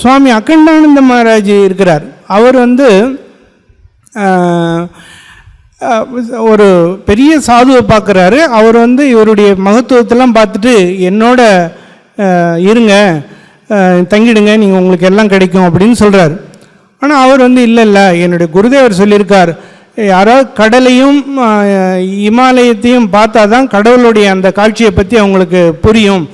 சுவாமி அக்கண்டானந்த மகாராஜ் இருக்கிறார். அவர் வந்து ஒரு பெரிய சாதுவை பார்க்குறாரு. அவர் வந்து இவருடைய மகத்துவத்தெல்லாம் பார்த்துட்டு என்னோட இருங்க தங்கிடுங்க நீங்கள் உங்களுக்கு எல்லாம் கிடைக்கும் அப்படின்னு சொல்கிறார் ஆனால் அவர் வந்து இல்லை இல்லை என்னுடைய குருதேவர் சொல்லியிருக்கார். யாராவது கடலையும் இமாலயத்தையும் பார்த்தா தான் கடவுளுடைய அந்த காட்சியை பற்றி அவங்களுக்கு புரியும்.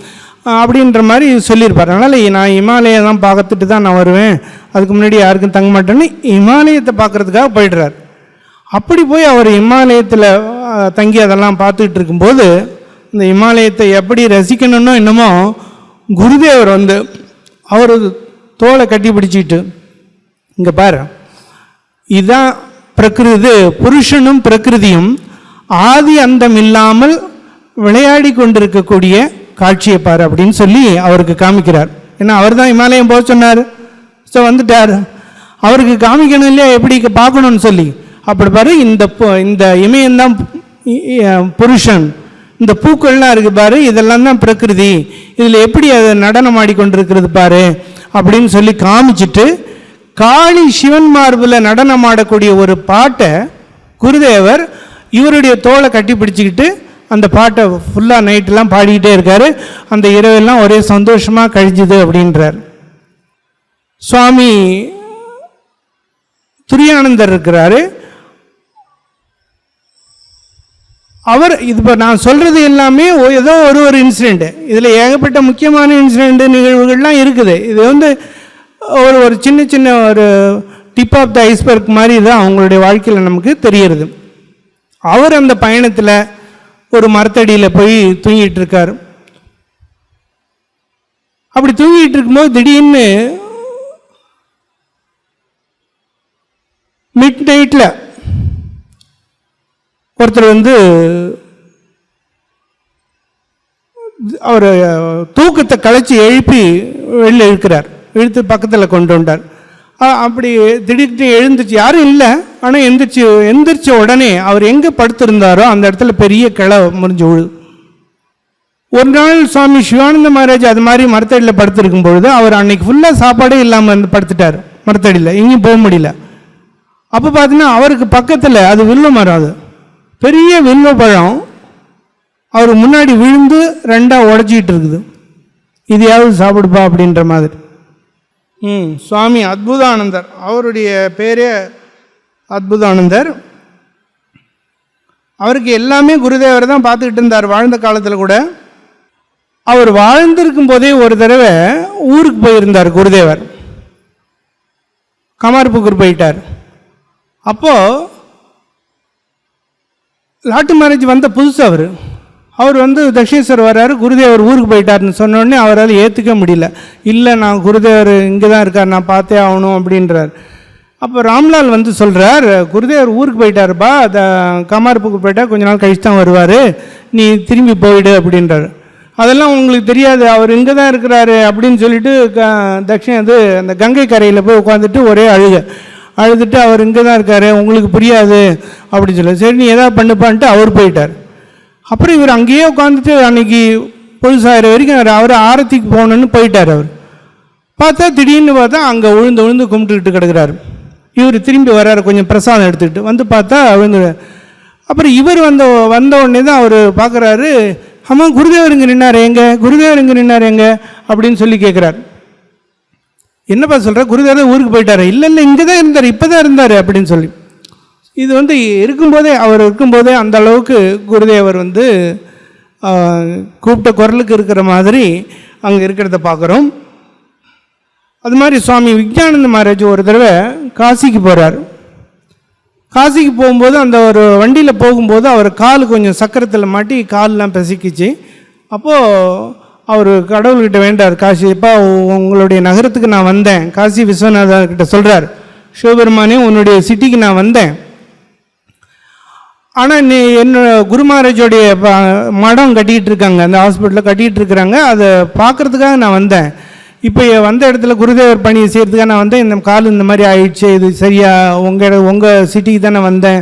அப்படின்ற மாதிரி சொல்லியிருப்பார். அதனால் நான் இமாலயம் தான் பார்த்துட்டு தான் நான் வருவேன். அதுக்கு முன்னாடி யாருக்கும் தங்க மாட்டேன்னு இமாலயத்தை பார்க்குறதுக்காக போயிடுறார். அப்படி போய் அவர் இமாலயத்தில் தங்கி அதெல்லாம் பார்த்துக்கிட்டு இருக்கும்போது இந்த இமாலயத்தை எப்படி ரசிக்கணும்னோ என்னமோ குருதேவர் வந்து அவர் தோலை கட்டி பிடிச்சிக்கிட்டு இங்கே பாரு. இதுதான் பிரகிருது புருஷனும் பிரகிருதியும் ஆதி அந்தம் இல்லாமல் விளையாடி கொண்டிருக்கக்கூடிய காட்சியை பாரு அப்படின்னு சொல்லி அவருக்கு காமிக்கிறார். ஏன்னா அவர் தான் இமாலயம் போக சொன்னார். ஸோ வந்துட்டார். அவருக்கு காமிக்கணும் இல்லையா? எப்படி பார்க்கணும்னு சொல்லி. அப்படி பாரு இந்த இந்த இமயம்தான் தான் புருஷன். இந்த பூக்கள்லாம் இருக்கு பாரு இதெல்லாம் தான் பிரகிருதி. இதில் எப்படி அது நடனம் ஆடிக்கொண்டிருக்கிறது பாரு அப்படின்னு சொல்லி காமிச்சிட்டு காளி சிவன் மார்பில் நடனம் ஆடக்கூடிய ஒரு பாட்டை குருதேவர் இவருடைய தோலை கட்டி பிடிச்சிக்கிட்டு அந்த பாட்டை ஃபுல்லாக நைட்டெலாம் பாடிக்கிட்டே இருக்காரு. அந்த இரவெல்லாம் ஒரே சந்தோஷமாக கழிஞ்சுது அப்படின்றார். சுவாமி துரியானந்தர் இருக்கிறாரு. அவர் இது இப்போ நான் சொல்கிறது எல்லாமே ஏதோ ஒரு ஒரு இன்சிடெண்ட்டு இதில் ஏகப்பட்ட முக்கியமான இன்சிடெண்ட்டு நிகழ்வுகள்லாம் இருக்குது. இது வந்து ஒரு ஒரு சின்ன சின்ன ஒரு டிப் ஆஃப் த ஐஸ்பர்க் மாதிரி தான் அவங்களுடைய வாழ்க்கையில் நமக்கு தெரிகிறது. அவர் அந்த பயணத்தில் ஒரு மரத்தடியில் போய் தூங்கிட்டு இருக்கார் அப்படி தூங்கிட்டு இருக்கும்போது திடீர்னு மிட் நைட்டில் ஒருத்தர் வந்து அவர் தூக்கத்தை கலைச்சி எழுப்பி வெளில இழுக்கிறார். இழுத்து பக்கத்தில் கொண்டு வந்தார். அப்படி திடீர்னு எழுந்துச்சு. யாரும் இல்லை. ஆனால் எந்திரிச்சு எந்திரிச்ச உடனே அவர் எங்கே படுத்திருந்தாரோ அந்த இடத்துல பெரிய கிளை முறிஞ்சு விழு ஒரு நாள் சுவாமி சிவானந்த மகாராஜ் அது மாதிரி மரத்தடியில் படுத்திருக்கும் பொழுது அவர் அன்னைக்கு ஃபுல்லாக சாப்பாடே இல்லாமல் வந்து படுத்துட்டார். மரத்தடியில். எங்கேயும் போக முடியல. அப்போ பார்த்தீங்கன்னா அவருக்கு பக்கத்தில் அது வில்வ மரம் அது. பெரிய வில்வ பழம். அவர் முன்னாடி விழுந்து ரெண்டாக உடச்சிக்கிட்டு இருக்குது. இதையாவது சாப்பிடுப்பா அப்படின்ற மாதிரி. ம் சுவாமி அத்புதானந்தர். அவருடைய பேரே அத்புதானந்தர். அவருக்கு எல்லாமே குருதேவர் தான் பார்த்துக்கிட்டு இருந்தார் வாழ்ந்த காலத்தில் கூட. அவர் வாழ்ந்திருக்கும் போதே ஒரு தடவை ஊருக்கு போயிருந்தார் குருதேவர். கமார்புக்கூர் போயிட்டார். அப்போது லாட்டு மேரேஜ் வந்த புதுசு அவர். அவர் வந்து தக்ஷேஸ்வர் வர்றாரு குருதேவர் ஊருக்கு போயிட்டாருன்னு சொன்னோடனே அவரால் ஏற்றுக்க முடியல. இல்லை நான் குருதேவர் இங்கே தான் இருக்கார் நான் பார்த்தே ஆகணும் அப்படின்றார். அப்போ ராம்லால் வந்து சொல்கிறார் குருதேவர் ஊருக்கு போயிட்டாருப்பா த கமார்புக்கு போயிட்டால் கொஞ்ச நாள் கழிச்சு தான் வருவார் நீ திரும்பி போயிடு அப்படின்றார். அதெல்லாம் உங்களுக்கு தெரியாது அவர் இங்கே தான் இருக்கிறாரு அப்படின்னு சொல்லிட்டு க தக்ஷன் அது அந்த கங்கை கரையில் போய் உட்காந்துட்டு ஒரே அழுக. அழுதுட்டு அவர் இங்கே தான் இருக்காரு உங்களுக்கு புரியாது அப்படின்னு சொல்லி. சரி நீ எதாவது பண்ணுப்பான்ட்டு அவர் போயிட்டார். அப்புறம் இவர் அங்கேயே உட்காந்துட்டு அன்னைக்கு பொழுசாயிர வரைக்கும் அவர் அவர் ஆரத்திக்கு போகணுன்னு போயிட்டார் அவர். பார்த்தா திடீர்னு பார்த்தா அங்கே விழுந்து விழுந்து கும்பிட்டுக்கிட்டு கிடக்கிறாரு. இவர் திரும்பி வர்றாரு கொஞ்சம் பிரசாதம் எடுத்துக்கிட்டு. வந்து பார்த்தா விழுந்து அப்புறம் இவர் வந்த வந்த உடனே தான் அவர் பார்க்குறாரு ஆமாம் குருதேவர் இங்கே நின்னார் எங்க? குருதேவர் இங்கே நின்னார் எங்க? அப்படின்னு சொல்லி கேட்குறாரு. என்னப்பா சொல்கிற குருதேவர் ஊருக்கு போயிட்டாரு. இல்லை இல்லை இங்கே தான் இருந்தார் இப்போ தான் இருந்தார் அப்படின்னு சொல்லி. இது வந்து இருக்கும்போதே அவர் இருக்கும்போதே அந்த அளவுக்கு குருதேவர் வந்து கூப்பிட்ட குரலுக்கு இருக்கிற மாதிரி அங்கே இருக்கிறத பார்க்குறோம் அது மாதிரி சுவாமி விஜயானந்த மகாராஜ் ஒரு தடவை காசிக்கு போகிறார் காசிக்கு போகும்போது அந்த ஒரு வண்டியில் போகும்போது அவர் கால் கொஞ்சம் சக்கரத்தில் மாட்டி கால்லாம் பிசைக்கிச்சு. அப்போது அவர் கடவுள்கிட்ட வேண்டார் காசி இப்போ உங்களுடைய நகரத்துக்கு நான் வந்தேன். காசி விஸ்வநாதர் கிட்ட சொல்கிறார் சிவபெருமானே உன்னுடைய சிட்டிக்கு நான் வந்தேன். ஆனால் நீ என்னோட குரு மகாராஜோடைய மடம் கட்டிக்கிட்டு இருக்காங்க. அந்த ஹாஸ்பிட்டலில் கட்டிக்கிட்டு இருக்கிறாங்க. அதை பார்க்கறதுக்காக நான் வந்தேன். இப்போ வந்த இடத்துல குருதேவர் பணி செய்கிறதுக்காக நான் வந்தேன். இந்த கால் இந்த மாதிரி ஆயிடுச்சு. இது சரியா உங்கள் உங்கள் சிட்டிக்கு தானே வந்தேன்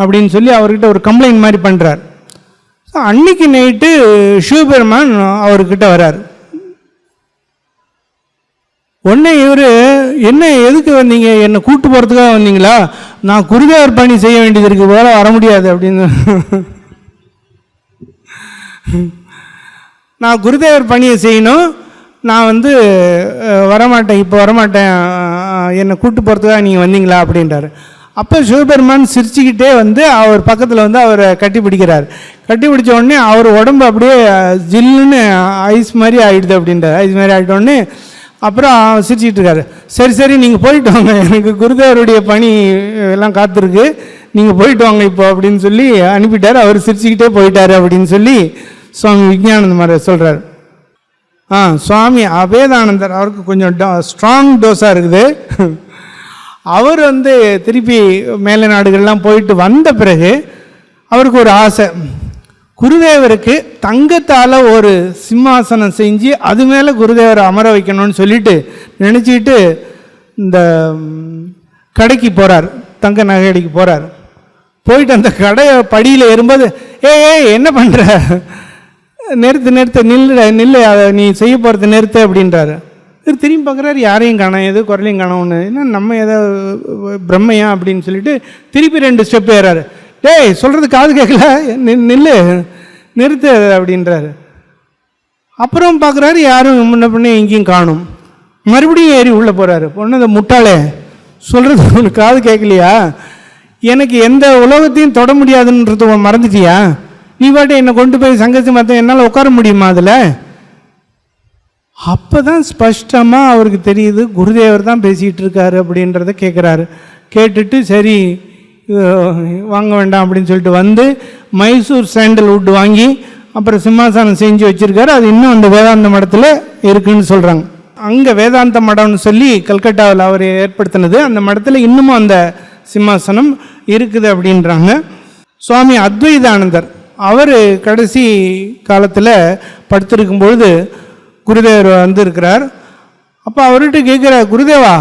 அப்படின்னு சொல்லி அவர்கிட்ட ஒரு கம்ப்ளைண்ட் மாதிரி பண்ணுறார் ஸோ அன்னைக்கு நைட்டு சிவபெருமான் அவர்கிட்ட வரார். உடனே இவர் என்ன எதுக்கு வந்தீங்க என்னை கூட்டு போகிறதுக்காக வந்தீங்களா? நான் குருதேவர் பணி செய்ய வேண்டியது இருக்கு வேற வர முடியாது அப்படின்னு. நான் குருதேவர் பணியை செய்யணும். நான் வந்து வரமாட்டேன் இப்போ வரமாட்டேன் என்னை கூட்டு போகிறதுக்காக நீங்கள் வந்தீங்களா அப்படின்றாரு. அப்போ சிவபெருமான் சிரிச்சுக்கிட்டே வந்து அவர் பக்கத்தில் வந்து அவரை கட்டி பிடிக்கிறார். கட்டி பிடிச்ச உடனே அவர் உடம்பு அப்படியே ஜில்லுன்னு ஐஸ் மாதிரி ஆகிடுது அப்படின்றார். ஐஸ் மாதிரி ஆகிட்ட உடனே அப்புறம் அவர் இருக்காரு. சரி சரி நீங்கள் போயிட்டு வாங்க. எனக்கு குருதேவருடைய பணி எல்லாம் காத்திருக்கு. நீங்கள் போயிட்டு வாங்க இப்போ அப்படின்னு சொல்லி அனுப்பிட்டார். அவர் சிரிச்சுக்கிட்டே போயிட்டாரு அப்படின்னு சொல்லி சுவாமி விஜயானந்த மாதிரி சொல்கிறார் ஆ சுவாமி அபேதானந்தர் அவருக்கு கொஞ்சம் ஸ்ட்ராங் டோஸாக இருக்குது. அவர் வந்து திருப்பி மேலை நாடுகள்லாம் போயிட்டு வந்த பிறகு அவருக்கு ஒரு ஆசை. குருதேவருக்கு தங்கத்தால் ஒரு சிம்மாசனம் செஞ்சு அது மேலே குருதேவரை அமர வைக்கணும்னு சொல்லிட்டு நினச்சிக்கிட்டு இந்த கடைக்கு போகிறார் தங்க நகை போகிறார் போயிட்டு அந்த கடையை படியில் ஏறும்போது ஏ ஏ என்ன பண்ணுற நிறுத்து நிறுத்து நில்லு நில்லு அதை நீ செய்ய போகிறது நிறுத்து அப்படின்றாரு. இவர் திரும்பி பார்க்குறாரு யாரையும் காணோம் எது குரலையும் காணோன்னு என்ன நம்ம ஏதோ பிரம்மையா அப்படின்னு சொல்லிட்டு திருப்பி ரெண்டு ஸ்டெப் ஏறாரு. டேய் சொல்கிறது காது கேட்கல நில்லு. நிறுத்து அப்படின்றாரு. அப்புறம் பார்க்குறாரு யாரும் முன்ன பின்ன எங்கேயும் காணும். மறுபடியும் ஏறி உள்ளே போகிறாரு பொண்ணு அந்த முட்டாளே சொல்கிறது உனக்கு காது கேட்கலையா எனக்கு எந்த உலகத்தையும் தொட முடியாதுன்றது மறந்துட்டியா? நீ பாட்டு என்னை கொண்டு போய் சங்கத்து மற்ற என்னால் உட்கார முடியுமா அதில்? அப்போ தான் ஸ்பஷ்டமாக அவருக்கு தெரியுது குருதேவர் தான் பேசிகிட்டு இருக்காரு அப்படின்றத கேட்குறாரு கேட்டுட்டு சரி வாங்க வேண்டாம் அப்படின்னு சொல்லிட்டு வந்து மைசூர் சாண்டல்வுட் வாங்கி அப்புறம் சிம்மாசனம் செஞ்சு வச்சுருக்காரு. அது இன்னும் அந்த வேதாந்த மடத்தில் இருக்குன்னு சொல்கிறாங்க அங்கே வேதாந்த மடம்னு சொல்லி கல்கட்டாவில் அவர் ஏற்படுத்தினது. அந்த மடத்தில் இன்னமும் அந்த சிம்மாசனம் இருக்குது அப்படின்றாங்க. சுவாமி அத்வைதானந்தர் அவர் கடைசி காலத்தில் படுத்திருக்கும் பொழுது குருதேவர் வந்திருக்கிறார். அப்போ அவர்கிட்ட கேட்குற குருதேவா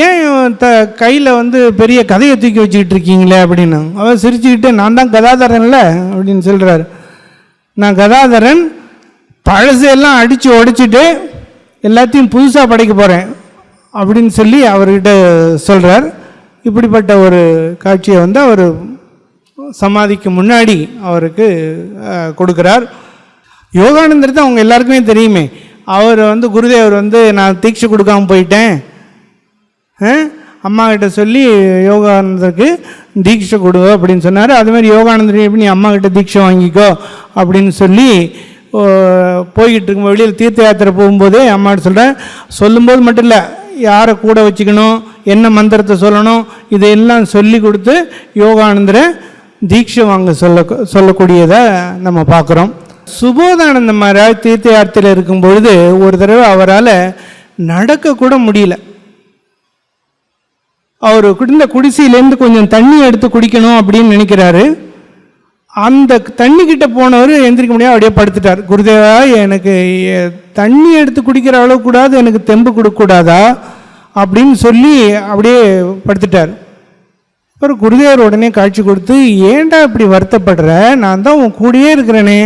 ஏன் த கையில் வந்து பெரிய கதையை தூக்கி வச்சுக்கிட்டு இருக்கீங்களே அப்படின்னு? அவர் சிரிச்சுக்கிட்டு நான் தான் கதாதரன்ல? அப்படின்னு சொல்கிறார் நான் கதாதரன். பழசையெல்லாம் அடித்து உடைச்சிட்டு எல்லாத்தையும் புதுசாக படைக்க போகிறேன் அப்படின்னு சொல்லி அவர்கிட்ட சொல்கிறார் இப்படிப்பட்ட ஒரு காட்சியை வந்து அவர் சமாதிக்கு முன்னாடி அவருக்கு கொடுக்குறார். யோகானந்தர் தான் அவங்க எல்லாருக்குமே தெரியுமே. அவர் வந்து குருதேவர் வந்து நான் தீட்சை கொடுக்காம போயிட்டேன். அம்மா கிட்ட சொல்லி யோகானந்தருக்கு தீட்சை கொடு அப்படின்னு சொன்னார். அதுமாதிரி யோகானந்தர் எப்படி நீ அம்மா கிட்ட தீட்சை வாங்கிக்கோ அப்படின்னு சொல்லி போய்கிட்டு இருக்கும் வெளியில் தீர்த்த யாத்திரை போகும்போதே அம்மாட்ட சொல்கிறேன் சொல்லும்போது மட்டும் இல்லை யாரை கூட வச்சுக்கணும் என்ன மந்திரத்தை சொல்லணும் இதையெல்லாம் சொல்லி கொடுத்து யோகானந்தரை தீட்சை வாங்க சொல்ல சொல்லக்கூடியதை நம்ம பார்க்குறோம். சுபோதானந்த மகாராஜ் தீர்த்த யாத்திரையில் இருக்கும் பொழுது ஒரு தடவை அவரால் நடக்கக்கூட முடியல. அவர் குடிந்த குடிசையிலேருந்து கொஞ்சம் தண்ணி எடுத்து குடிக்கணும் அப்படின்னு நினைக்கிறாரு. அந்த தண்ணி கிட்ட போனவர் எந்திரிக்க முடியாது அப்படியே படுத்துட்டார். குருதேவா எனக்கு தண்ணி எடுத்து குடிக்கிற அளவு கூடாது எனக்கு தெம்பு கொடுக்கக்கூடாதா அப்படின்னு சொல்லி அப்படியே படுத்துட்டார். அப்புறம் குருதேவர் உடனே காட்சி கொடுத்து ஏண்டா இப்படி வருத்தப்படுற? நான் தான் உன் கூடயே இருக்கிறேனே.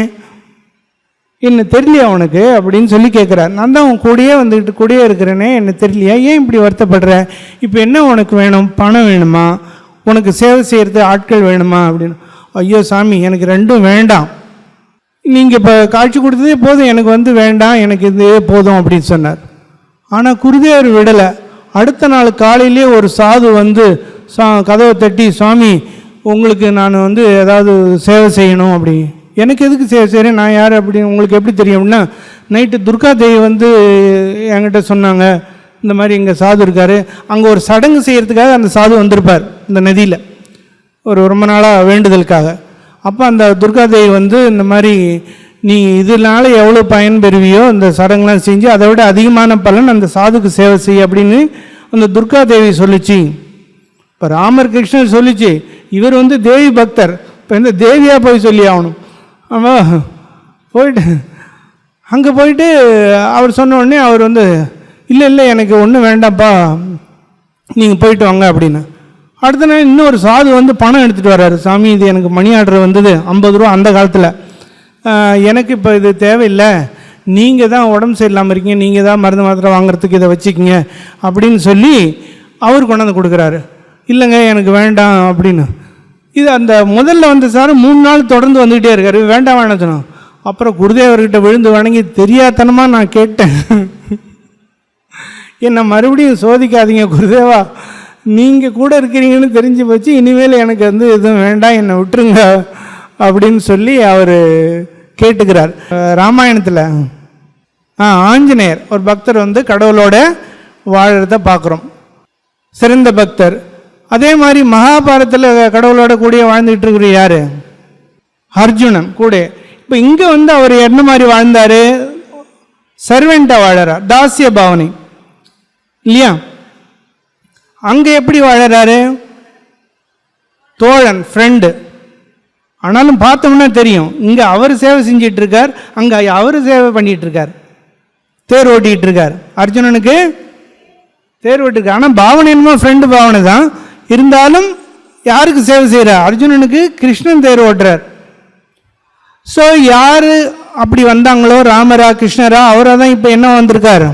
என்ன தெரியலையா உனக்கு? அப்படின்னு சொல்லி கேட்குறார் நான் தான் உன் கூடயே வந்துக்கிட்டு கூடயே இருக்கிறேனே என்ன தெரியலையா? ஏன் இப்படி வருத்தப்படுற? இப்போ என்ன உனக்கு வேணும்? பணம் வேணுமா? உனக்கு சேவை செய்கிறது ஆட்கள் வேணுமா? அப்படின்னு. ஐயோ சாமி எனக்கு ரெண்டும் வேண்டாம். நீங்கள் இப்போ காட்சி கொடுத்ததே போதும். எனக்கு வந்து வேண்டாம். எனக்கு இதே போதும் அப்படின்னு சொன்னார். ஆனால் குருதேவர் விடலை. அடுத்த நாள் காலையிலே ஒரு சாது வந்து சா கதவை தட்டி சுவாமி உங்களுக்கு நான் வந்து ஏதாவது சேவை செய்யணும் அப்படி எனக்கு எதுக்கு சரி சரி நான் யார் அப்படி உங்களுக்கு எப்படி தெரியும்னா நைட்டு துர்கா தேவி வந்து என்கிட்ட சொன்னாங்க. இந்த மாதிரி இங்கே சாது இருக்கார். அங்கே ஒரு சடங்கு செய்கிறதுக்காக அந்த சாது வந்திருப்பார் இந்த நதியில். ஒரு ரொம்ப நாளாக வேண்டுதலுக்காக. அப்போ அந்த துர்காதேவி வந்து இந்த மாதிரி நீ இதனால் எவ்வளோ பயன் பெறுவியோ இந்த சடங்குலாம் செஞ்சு அதை விட அதிகமான பலன் அந்த சாதுக்கு சேவை செய்ய அப்படின்னு அந்த துர்காதேவி சொல்லுச்சு. இப்போ ராமர் கிருஷ்ணன் சொல்லிச்சு இவர் வந்து தேவி பக்தர். இப்போ இந்த தேவியாக போய் சொல்லி ஆகணும். ஆமாம் போயிட்டு அங்கே போயிட்டு அவர் சொன்ன உடனே அவர் வந்து இல்லை இல்லை எனக்கு ஒன்றும் வேண்டாம்ப்பா. நீங்கள் போயிட்டு வாங்க அப்படின்னு. அடுத்த நாள் இன்னொரு சாது வந்து பணம் எடுத்துகிட்டு வர்றாரு. சாமி இது எனக்கு மணி ஆர்டர் வந்தது. ஐம்பது ரூபா அந்த காலத்தில். எனக்கு இப்போ இது தேவையில்லை. நீங்கள் தான் உடம்பு சரியில்லாமல் இருக்கீங்க. நீங்கள் தான் மருந்து மாத்திரை வாங்குறதுக்கு இதை வச்சுக்கிங்க அப்படின்னு சொல்லி அவர் கொண்டாந்து கொடுக்குறாரு. இல்லைங்க எனக்கு வேண்டாம் அப்படின்னு. இது அந்த முதல்ல வந்த சார் மூணு நாள் தொடர்ந்து வந்துக்கிட்டே இருக்காரு. வேண்டாம் வேண்டாம் சொன்னோம் அப்புறம் குருதேவர்கிட்ட விழுந்து வணங்கி தெரியாதனமாக நான் கேட்டேன். என்னை மறுபடியும் சோதிக்காதீங்க குருதேவா. நீங்கள் கூட இருக்கிறீங்கன்னு தெரிஞ்சு போச்சு. இனிமேல் எனக்கு வந்து எதுவும் வேண்டாம் என்னை விட்டுருங்க அப்படின்னு சொல்லி அவர் கேட்டுக்கிறார். ராமாயணத்தில் ஆ ஆஞ்சநேயர் ஒரு பக்தர் வந்து கடவுளோட வாழறத பார்க்குறோம். சிறந்த பக்தர். அதே மாதிரி மகாபாரதத்தில் கடவுளோட கூடிய வாழ்ந்துகிட்டு இருக்கிற யார்? அர்ஜுனன் கூட. இப்போ இங்கே வந்து அவர் என்ன மாதிரி வாழ்ந்தார்? சர்வெண்ட்டாக வாழறார் தாசிய பாவனை. இல்லையா? அங்கே எப்படி வாழறாரு? தோழன் ஃப்ரெண்டு ஆனாலும் பார்த்தோம்னா தெரியும். இங்கே அவர் சேவை செஞ்சிட்டு இருக்கார் அங்கே அவர் சேவை பண்ணிகிட்டு இருக்கார். தேர் ஓட்டிகிட்டு இருக்கார். அர்ஜுனனுக்கு தேர் ஓட்டிருக்கார். ஆனால் பாவனை என்னமோ ஃப்ரெண்டு பாவனை தான். இருந்தாலும் யாருக்கு சேவை செய்கிறார் அர்ஜுனனுக்கு கிருஷ்ணன் தேர் ஓட்டுறார். ஸோ யார் அப்படி வந்தாங்களோ ராமரா கிருஷ்ணரா அவராக தான் இப்போ என்ன வந்திருக்கார்?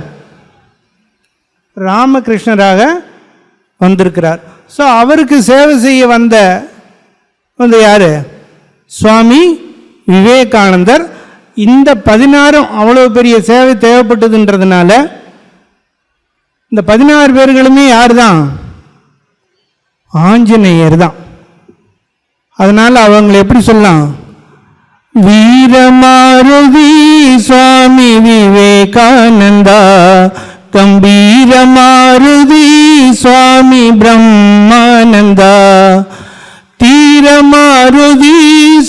ராமகிருஷ்ணராக வந்திருக்கிறார். ஸோ அவருக்கு சேவை செய்ய வந்த வந்து யார்? சுவாமி விவேகானந்தர். இந்த பதினாறும் அவ்வளோ பெரிய சேவை தேவைப்பட்டதுன்றதுனால இந்த பதினாறு பேர்களுமே யார் தான் ஆஞ்சநேயர் தான் அதனால் அவங்களை எப்படி சொல்லலாம் வீரமாருதி சுவாமி விவேகானந்தா கம்பீரமாருதி சுவாமி பிரம்மானந்தா தீரமாருதி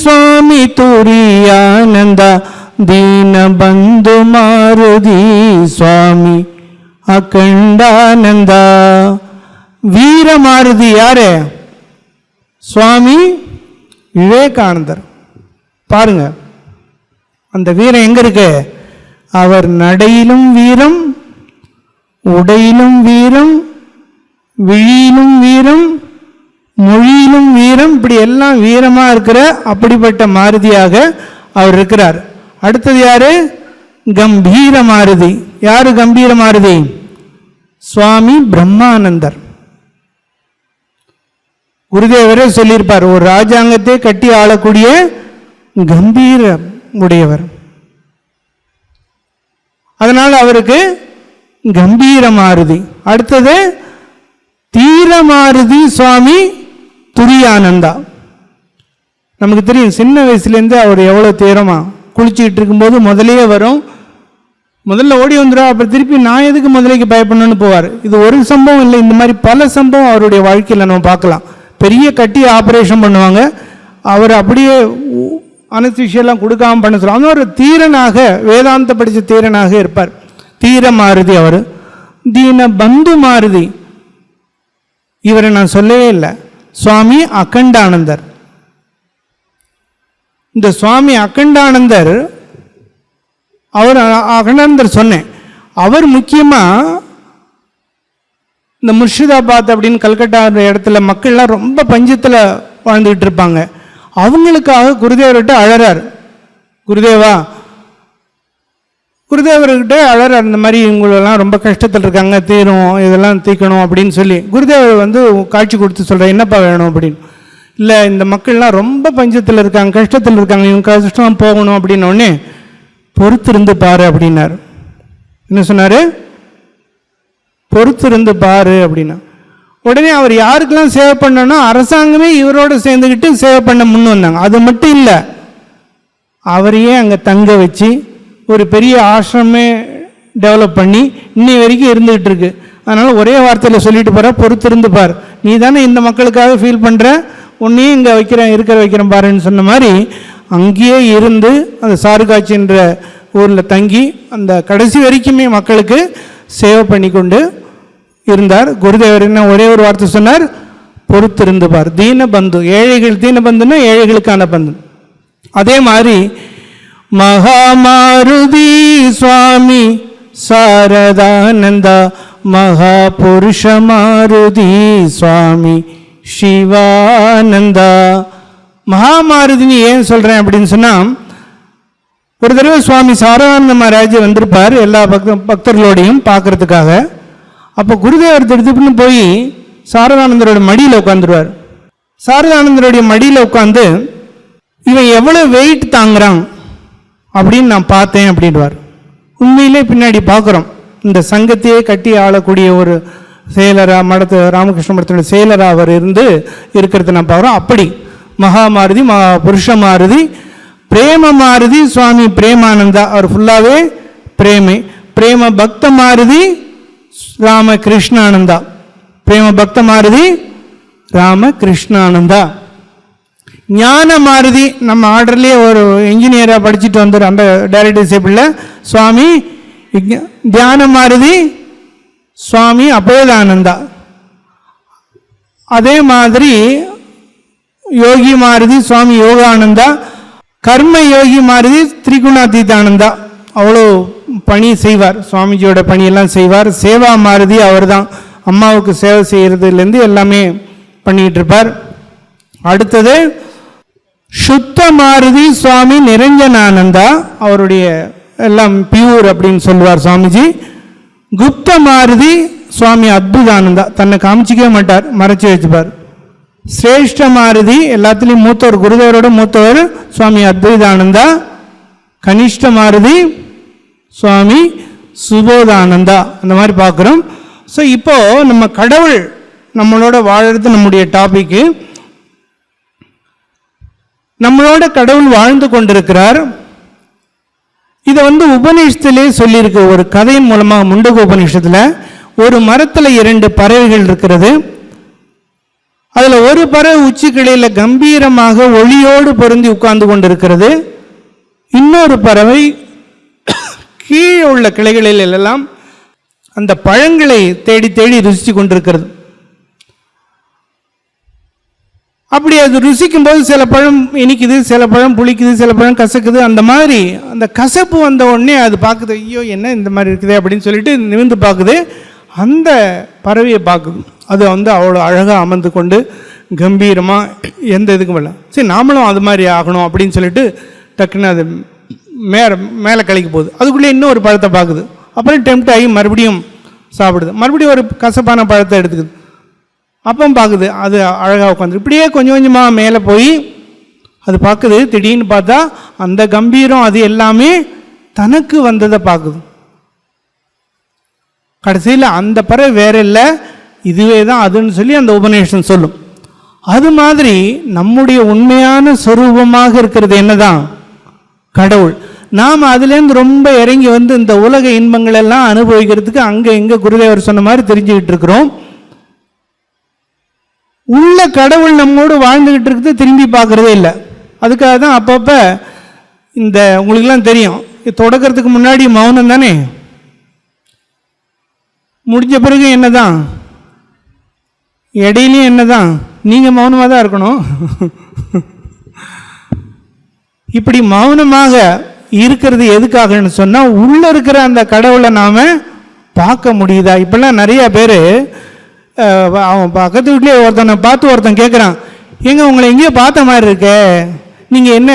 சுவாமி துரியானந்த ದೀನಬಂಧು ಮಾರುತಿ ಸ್ವಾಮಿ ಅಖಂಡಾನಂದ வீரமாருதி யாரு? சுவாமி விவேகானந்தர். பாருங்க. அந்த வீரம் எங்க இருக்கு? அவர் நடையிலும் வீரம் உடையிலும் வீரம் விழியிலும் வீரம் மொழியிலும் வீரம் இப்படி எல்லாம் வீரமாக இருக்கிற அப்படிப்பட்ட மாருதியாக அவர் இருக்கிறார். அடுத்தது யாரு? கம்பீர மாருதி யாரு கம்பீர மாருதி சுவாமி பிரம்மானந்தர். குருதேவரே சொல்லியிருப்பார் ஒரு ராஜாங்கத்தை கட்டி ஆளக்கூடிய கம்பீர உடையவர் அதனால் அவருக்கு கம்பீரமாருதி. அடுத்தது தீரமாருதி சுவாமி துரியானந்தா. நமக்கு தெரியும் சின்ன வயசுலேருந்து அவர் எவ்வளோ தீரமா குளிச்சுக்கிட்டு இருக்கும்போது முதலையே வரும். முதல்ல ஓடி வந்துடும் அப்புறம் திருப்பி நான் எதுக்கு முதலைக்கு பயப்படணும்னு போவார். இது ஒரு சம்பவம் இல்லை இந்த மாதிரி பல சம்பவம் அவருடைய வாழ்க்கையில் நம்ம பார்க்கலாம். பெரிய கட்டி ஆப்ரேஷன் பண்ணுவாங்க. அவர் அப்படியே அனஸ்திஷியெல்லாம் கொடுக்காம பண்ண சொல்லுவாங்க அந்த ஒரு தீரனாக வேதாந்த படித்த தீரனாக இருப்பார். தீர மாருதி அவர். தீன பந்து மாருதி இவரை நான் சொல்லவே இல்லை. சுவாமி அகண்டானந்தர். இந்த சுவாமி அகண்டானந்தர் அவர் அகண்டானந்தர் சொன்னேன். அவர் முக்கியமாக இந்த முர்ஷிதாபாத் அப்படின்னு கல்கட்டா இடத்துல மக்கள்லாம் ரொம்ப பஞ்சத்தில் வாழ்ந்துக்கிட்டு இருப்பாங்க. அவங்களுக்காக குருதேவர்கிட்ட அழறார். குருதேவா? குருதேவர்கிட்ட அழறார். இந்த மாதிரி இவங்களெல்லாம் ரொம்ப கஷ்டத்தில் இருக்காங்க. தீரும் இதெல்லாம் தீக்கணும் அப்படின்னு சொல்லி. குருதேவர் வந்து காட்சி கொடுத்து சொல்கிறேன் என்னப்பா வேணும்? அப்படின்னு. இல்லை இந்த மக்கள்லாம் ரொம்ப பஞ்சத்தில் இருக்காங்க கஷ்டத்தில் இருக்காங்க. இவங்க கஷ்டம் போகணும் அப்படின்னோடனே பொறுத்திருந்து பாரு அப்படின்னார். என்ன சொன்னார்? பொறுத்திருந்து பாரு அப்படின்னா. உடனே அவர் யாருக்கெல்லாம் சேவை பண்ணனா அரசாங்கமே இவரோட சேர்ந்துக்கிட்டு சேவை பண்ண முன் வந்தாங்க. அது மட்டும் இல்லை அவரையே அங்கே தங்க வச்சு ஒரு பெரிய ஆசிரமே டெவலப் பண்ணி இன்னி வரைக்கும் இருந்துகிட்டு இருக்கு. அதனால் ஒரே வார்த்தையில் சொல்லிட்டு போகிற பொறுத்திருந்து பார். நீ தானே இந்த மக்களுக்காக ஃபீல் பண்ணுற உன்னையும் இங்கே வைக்கிறேன் இருக்கிற வைக்கிறேன் பாருன்னு சொன்ன மாதிரி அங்கேயே இருந்து அந்த சாருகாட்சின்ற ஊரில் தங்கி அந்த கடைசி வரைக்குமே மக்களுக்கு சேவை பண்ணி கொண்டு இருந்தார். குருதேவர் என்ன ஒரே ஒரு வார்த்தை சொன்னார்? பொறுத்திருந்து பார் தீன பந்து ஏழைகள் தீன பந்துன்னா ஏழைகளுக்கான பந்து. அதே மாதிரி மகாமாருதி சுவாமி சாரதானந்தா மகாபுருஷ மாருதி சுவாமி சிவானந்தா. மகாமாருதினி ஏன் சொல்கிறேன் அப்படின்னு சொன்னால் ஒரு தடவை சுவாமி சாரதானந்த மகாராஜ் வந்திருப்பார் எல்லா பக்த பக்தர்களோடையும் பார்க்கறதுக்காக. அப்போ குருதேவர் திடுத்துப்புன்னு போய் சாரதானந்தரோட மடியில் உட்காந்துருவார் சாரதானந்தருடைய மடியில் உட்காந்து இவன் எவ்வளோ வெயிட் தாங்குறான்? அப்படின்னு நான் பார்த்தேன் அப்படின்வார் உண்மையிலே பின்னாடி பார்க்குறோம் இந்த சங்கத்தையே கட்டி ஆளக்கூடிய ஒரு செயலராக மடத்து ராமகிருஷ்ண மடத்தோட செயலராக அவர் இருந்து இருக்கிறத நான் பார்க்குறோம். அப்படி மகாமாருதி மகா புருஷ மாருதி பிரேம மாருதி சுவாமி பிரேமானந்தா. அவர் ஃபுல்லாகவே பிரேமை பிரேம. பக்த மாருதி ராம கிருஷ்ணானந்தா பிரேம பக்த மாருதி ராம கிருஷ்ணானந்தா ஞான மாருதி நம்ம ஆர்டர்லேயே ஒரு இன்ஜினியராக படிச்சுட்டு வந்தார் அந்த டைரக்ட் டிசேபிளில் சுவாமி தியான மாருதி சுவாமி அபேதானந்தா அதே மாதிரி யோகி மாருதி சுவாமி யோகானந்தா. கர்ம யோகி மாருதி திரிகுணாதீதானந்தா. அவ்வளோ பணி செய்வார் சுவாமிஜியோட பணியெல்லாம் செய்வார். சேவா மாருதி அவர் தான் அம்மாவுக்கு சேவை செய்கிறதுலேருந்து எல்லாமே பண்ணிகிட்டு இருப்பார். அடுத்தது சுத்த மாருதி சுவாமி நிரஞ்சனானந்தா அவருடைய எல்லாம் பியூர் அப்படின்னு சொல்லுவார் சுவாமிஜி. குப்த மாருதி சுவாமி அத்புதானந்தா. தன்னை காமிச்சிக்கவே மாட்டார் மறைச்சு வச்சுப்பார். சிரேஷ்ட மாருதி எல்லாத்துலேயும் மூத்தவர் குருதேவரோட மூத்தவர் சுவாமி அத்வைதானந்தா கனிஷ்ட மாருதி சுவாமி சுபோதானந்தா அந்த மாதிரி பார்க்குறோம். ஸோ இப்போ நம்ம கடவுள் நம்மளோட வாழறது நம்முடைய டாபிக்கு நம்மளோட கடவுள் வாழ்ந்து கொண்டிருக்கிறார். இதை வந்து உபநிஷத்திலே சொல்லியிருக்கு. ஒரு கதையின் மூலமாக முண்டக உபநிஷத்தில் ஒரு மரத்தில் இரண்டு பறவைகள் இருக்கிறது. அதில் ஒரு பறவை உச்சிக்கிளையில் கம்பீரமாக ஒளியோடு பொருந்தி உட்கார்ந்து கொண்டிருக்கிறது. இன்னொரு பறவை கீழே உள்ள கிளைகளில் எல்லாம் அந்த பழங்களை தேடி தேடி ருசித்து கொண்டிருக்கிறது. அப்படி அது ருசிக்கும் போது சில பழம் இனிக்குது சில பழம் புளிக்குது சில பழம் கசக்குது. அந்த மாதிரி அந்த கசப்பு வந்த உடனே அது பார்க்குது ஐயோ என்ன இந்த மாதிரி இருக்குது? அப்படின்னு சொல்லிட்டு நிமிர்ந்து பார்க்குது. அந்த பறவையை பார்க்குது. அது வந்து அவ்வளோ அழகாக அமர்ந்து கொண்டு கம்பீரமாக எந்த இதுக்கும் இல்லை சரி நாமளும் அது மாதிரி ஆகணும் அப்படின்னு சொல்லிட்டு டக்குன்னு அது மேலே மேலே கழிக்க போகுது. அதுக்குள்ளே இன்னும் ஒரு பழத்தை பார்க்குது. அப்புறம் டெம்ட் ஆகி மறுபடியும் சாப்பிடுது. மறுபடியும் ஒரு கசப்பான பழத்தை எடுத்துக்குது. அப்போ பார்க்குது. அது அழகாக உட்காந்து இப்படியே கொஞ்சம் கொஞ்சமாக மேலே போய் அது பார்க்குது. திடீர்னு பார்த்தா அந்த கம்பீரம் அது எல்லாமே தனக்கு வந்ததை பார்க்குது. கடைசியில் அந்த பறவை வேற இல்லை. இதுவே தான் அதுன்னு சொல்லி அந்த உபநேஷன் சொல்லும். அது மாதிரி நம்முடைய உண்மையான சொரூபமாக இருக்கிறது என்னதான்? கடவுள். நாம் அதுலேருந்து ரொம்ப இறங்கி வந்து இந்த உலக இன்பங்கள் எல்லாம் அனுபவிக்கிறதுக்கு அங்கே எங்கே குருதேவர் சொன்ன மாதிரி தெரிஞ்சுக்கிட்டு இருக்கிறோம். உள்ள கடவுள் நம்மோடு வாழ்ந்துக்கிட்டு இருக்குது திரும்பி பார்க்குறதே இல்லை. அதுக்காக தான் அப்பப்போ இந்த உங்களுக்கெல்லாம் தெரியும் தொடக்கிறதுக்கு முன்னாடி மௌனம் தானே? முடிஞ்ச பிறகு என்னதான்? இடையிலையும் என்ன தான் நீங்கள் மௌனமாக தான் இருக்கணும். இப்படி மௌனமாக இருக்கிறது எதுக்காகன்னு சொன்னால் உள்ளே இருக்கிற அந்த கடவுளை நாம் பார்க்க முடியுதா? இப்போல்லாம் நிறைய பேர் அவன் பக்கத்து வீட்லேயே ஒருத்தனை பார்த்து ஒருத்தன் கேட்குறான் ஏங்க உங்களை எங்கேயோ பார்த்த மாதிரி இருக்கே. நீங்கள் என்ன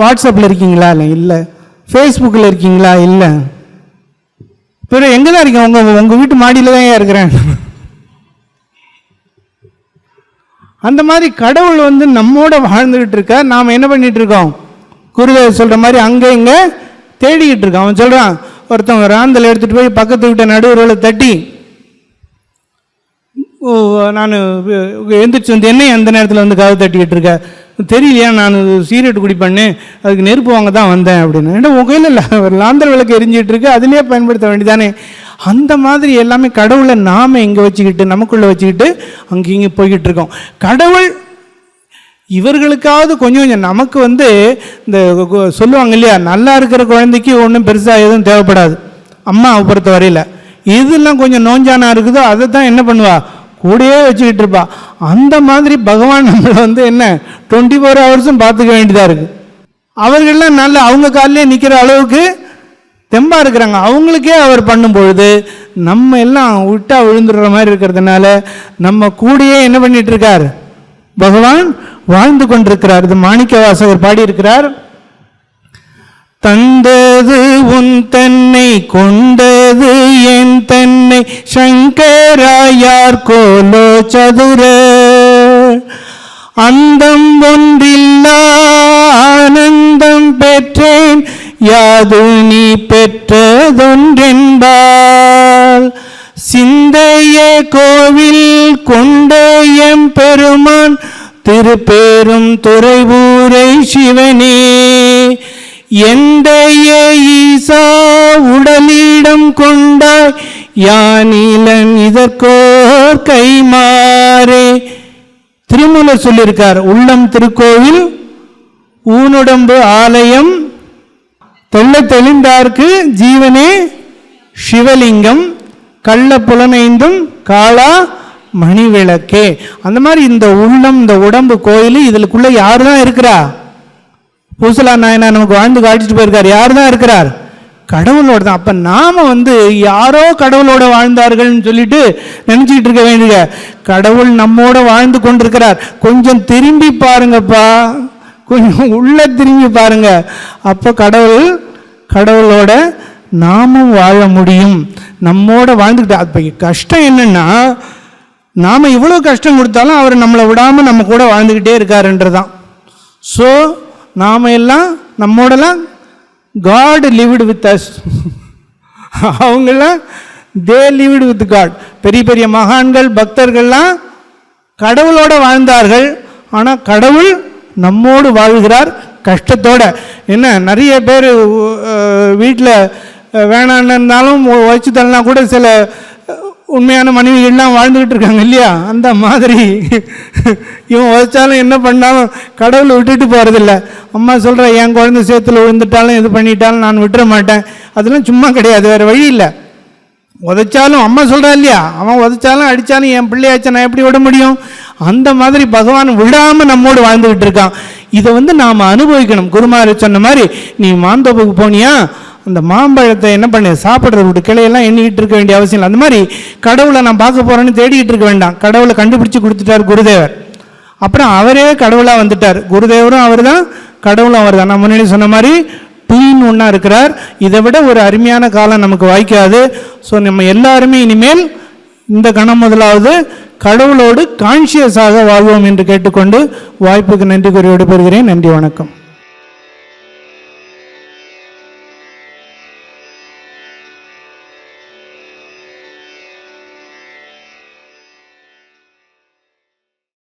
வாட்ஸ்அப்பில் இருக்கீங்களா? இல்லை இல்லை. ஃபேஸ்புக்கில் இருக்கீங்களா? இல்லை. பிறகு எங்கே தான் இருக்கீங்க? உங்கள் உங்கள் வீட்டு மாடியில் தான் ஏன் இருக்கிறேன் அந்த மாதிரி கடவுள் வந்து நம்மோட வாழ்ந்துகிட்டு இருக்க நாம் என்ன பண்ணிகிட்ருக்கோம் இருக்கோம்? குருதேவர் சொல்கிற மாதிரி அங்கே இங்கே தேடிக்கிட்டு இருக்கான். அவன் சொல்கிறான் ஒருத்தவங்க ராந்தல் எடுத்துகிட்டு போய் பக்கத்து வீட்டை நடுவர்களை தட்டி ஓ நான் எந்திரிச்சு வந்து என்ன அந்த நேரத்தில் வந்து கதை தட்டிக்கிட்டு இருக்க? தெரியலையா நான் சீரட் குடிப்பண்ணு அதுக்கு நெருப்பு வாங்க தான் வந்தேன் அப்படின்னு. ஏன்னா உங்கள் கையில் இல்லை ஒரு லாந்தர் விளக்கு எரிஞ்சிட்டு இருக்கு அதிலே பயன்படுத்த வேண்டியதானே? அந்த மாதிரி எல்லாமே கடவுளை நாம் எங்கே வச்சுக்கிட்டு நமக்குள்ளே வச்சுக்கிட்டு அங்கே இங்கே போய்கிட்டு இருக்கோம். கடவுள் இவர்களுக்காவது கொஞ்சம் கொஞ்சம் நமக்கு வந்து இந்த சொல்லுவாங்க இல்லையா நல்லா இருக்கிற குழந்தைக்கு ஒன்றும் பெருசாக எதுவும் தேவைப்படாது. அம்மாவை பொறுத்த வரையில். இதெல்லாம் கொஞ்சம் நோஞ்சானா இருக்குதோ அதை தான் என்ன பண்ணுவா? கூடயே வச்சுக்கிட்டு இருப்பா. அந்த மாதிரி பகவான் நம்மளை வந்து என்ன டுவெண்ட்டி ஃபோர் ஹவர்ஸும் பார்த்துக்க வேண்டியதாக இருக்குது அவர்கள்லாம் நல்ல அவங்க காலிலே நிற்கிற அளவுக்கு தெம்பாக இருக்கிறாங்க. அவங்களுக்கே அவர் பண்ணும் பொழுது நம்ம எல்லாம் விட்டா விழுந்துடுற மாதிரி இருக்கிறதுனால நம்ம கூடயே என்ன பண்ணிட்டு இருக்கார்? பகவான் வாழ்ந்து கொண்டிருக்கிறார். இது மாணிக்க வாசகர் பாடியிருக்கிறார். தந்தது உன் தன்னை கொண்டது என் தன்னை சங்கராயார் கோலோ சதுர. அந்தம் ஒன்றில்லா ஆனந்தம் பெற்றேன். யாது நீ பெற்றதொன்றென்பால். சிந்தைய கோவில் கொண்ட எம் பெருமான். திருப்பேரும் துறைவூரை சிவனே எந்தைய ஈசா உடலிடம் கொண்டாய் யானிலன் இதற்கோர் கைமாறே. திருமூலர் சொல்லியிருக்கார் உள்ளம் திருக்கோவில் ஊனுடம்பு ஆலயம் தொல்ல தெளிந்தார்க்கு ஜீவனே சிவலிங்கம் கள்ள புலனைந்தும் காளா மணி விளக்கே அந்த மாதிரி இந்த உள்ளம் இந்த உடம்பு கோயில் இதுக்குள்ள யார் தான் இருக்கிறா? பூசலா நாயனா நமக்கு வாழ்ந்து காட்டிட்டு போயிருக்கார். யார் தான் இருக்கிறார்? கடவுளோட தான். அப்ப நாம வந்து யாரோ கடவுளோட வாழ்ந்தார்கள்னு சொல்லிட்டு நினச்சிக்கிட்டு இருக்க வேண்டிய கடவுள் நம்மோட வாழ்ந்து கொண்டிருக்கிறார். கொஞ்சம் திரும்பி பாருங்கப்பா. கொஞ்சம் உள்ள திரும்பி பாருங்க. அப்போ கடவுள் கடவுளோட நாமும் வாழ முடியும். நம்மோட வாழ்ந்துக்கிட்டு அப்போ கஷ்டம் என்னன்னா நாம் இவ்வளோ கஷ்டம் கொடுத்தாலும் அவர் நம்மளை விடாமல் நம்ம கூட வாழ்ந்துக்கிட்டே இருக்காருன்றதான் ஸோ நாம் எல்லாம் நம்மோடலாம் காடு லிவ்டு வித் அஸ் அவங்களாம் தே லிவ்டு வித் காட் பெரிய பெரிய மகான்கள் பக்தர்கள்லாம் கடவுளோட வாழ்ந்தார்கள். ஆனால் கடவுள் நம்மோடு வாழ்கிறார் கஷ்டத்தோட. என்ன நிறைய பேர் வீட்டில் வேணான்னு இருந்தாலும் வச்சு தள்ளனா கூட சில உண்மையான மனைவிகள்லாம் வாழ்ந்துக்கிட்டு இருக்காங்க இல்லையா? அந்த மாதிரி. இவன் உதைச்சாலும் என்ன பண்ணாலும் கடவுளை விட்டுட்டு போகிறதில்ல அம்மா சொல்கிற என் குழந்தை சேத்துல விழுந்துட்டாலும் இது பண்ணிட்டாலும் நான் விட்டுற மாட்டேன். அதெல்லாம் சும்மா கிடையாது வேறு வழி இல்லை. உதைச்சாலும் அம்மா சொல்கிறா இல்லையா? அவன் உதைச்சாலும் அடித்தாலும் என் பிள்ளையாச்ச நான் எப்படி விட முடியும்? அந்த மாதிரி பகவான் விடாமல் நம்மோடு வாழ்ந்துக்கிட்டு இருக்கான். இதை வந்து நாம் அனுபவிக்கணும். குருமாரி சொன்ன மாதிரி நீ மாந்தோப்புக்கு போனியா? அந்த மாம்பழத்தை என்ன பண்ணு சாப்பிட்ற கிளையெல்லாம் எண்ணிக்கிட்டு இருக்க வேண்டிய அவசியம் இல்லை. அந்த மாதிரி கடவுளை நான் பார்க்க போகிறேன்னு தேடிக்கிட்டு இருக்க வேண்டாம். கடவுளை கண்டுபிடிச்சி கொடுத்துட்டார் குருதேவர். அப்புறம் அவரே கடவுளாக வந்துட்டார். குருதேவரும் அவர் தான் கடவுளும் அவர் தான் நான் முன்னாடி சொன்ன மாதிரி டூயின் ஒன்றா இருக்கிறார். இதை விட ஒரு அருமையான காலம் நமக்கு வாய்க்காது. ஸோ நம்ம எல்லாருமே இனிமேல் இந்த கணம் முதலாவது கடவுளோடு கான்சியஸாக வாழ்வோம் என்று கேட்டுக்கொண்டு வாய்ப்புக்கு நன்றி கூறி விடுபெறுகிறேன். நன்றி வணக்கம்.